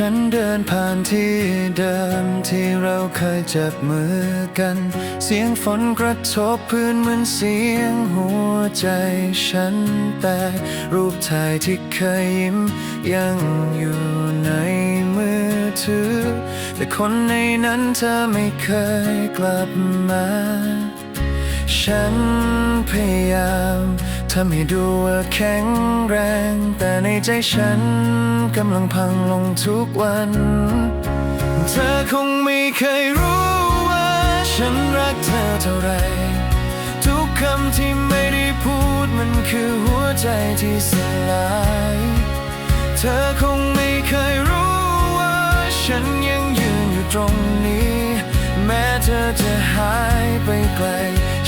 ฉันเดินผ่านที่เดิมที่เราเคยจับมือกัน เสียงฝนกระทบพื้นเหมือนเสียงหัวใจฉันแต่รูปถ่ายที่เคยยิ้ม ยังอยู่ในมือถือ แต่คนในนั้นเธอไม่เคยกลับมา ฉันพยายาม ทำให้ดูว่าแข็งแรง แต่ในใจฉันกำลังพังลงทุกวัน เธอคงไม่เคยรู้ว่าฉันรักเธอเท่าไร ทุกคำที่ไม่ได้พูดมันคือหัวใจที่สลาย เธอคงไม่เคยรู้ว่าฉันยังยืนอยู่ตรงนี้ แม้เธอจะหายไปไกล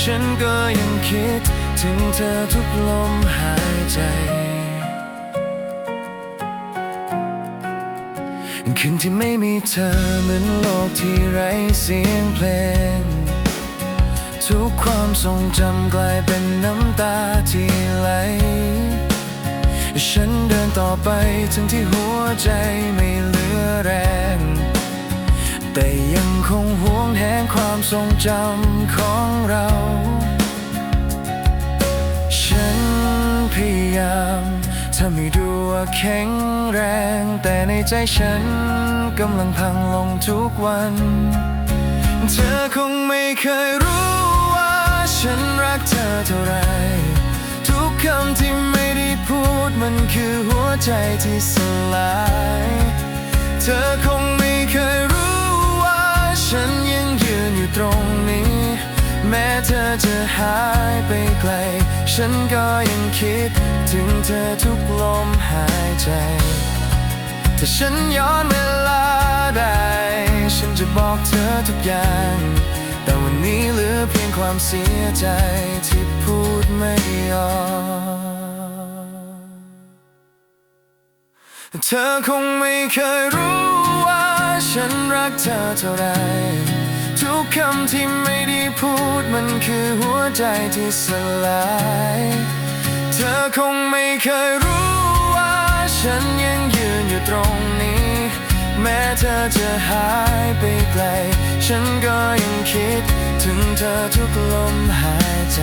ฉันก็ยังคิด ถึงเธอทุกลมหายใจ คืนที่ไม่มีเธอเหมือนโลกที่ไร้เสียงเพลง ทุกความทรงจำกลายเป็นน้ำตาที่ไหล ฉันเดินต่อไปถึงที่หัวใจไม่เหลือแรง แต่ยังคงหวงแหนความทรงจำของเรา แข็งแรง แต่ในใจฉันกำลังพังลงทุกวัน เธอคงไม่เคยรู้ว่าฉันรักเธอเท่าไร ทุกคำที่ไม่ได้พูดมันคือหัวใจที่สลาย เธอคงไม่เคยรู้ว่าฉันยังยืนอยู่ตรงนี้ แม้เธอจะหายไปไกล ฉันก็ยังคิดถึงเธอทุกลมหายใจ ถ้าฉันย้อนเวลาได้ ฉันจะบอกเธอทุกอย่าง แต่วันนี้เหลือเพียงความเสียใจที่พูดไม่ออกเธอคงไม่เคยรู้ว่าฉันรักเธอเท่าไหรทุกคำที่ไม่ได้พูด คือหัวใจที่สลาย เธอคงไม่เคยรู้ว่าฉันยังยืนอยู่ตรงนี้ แม้เธอจะหายไปไกล ฉันก็ยังคิดถึงเธอทุกลมหายใจ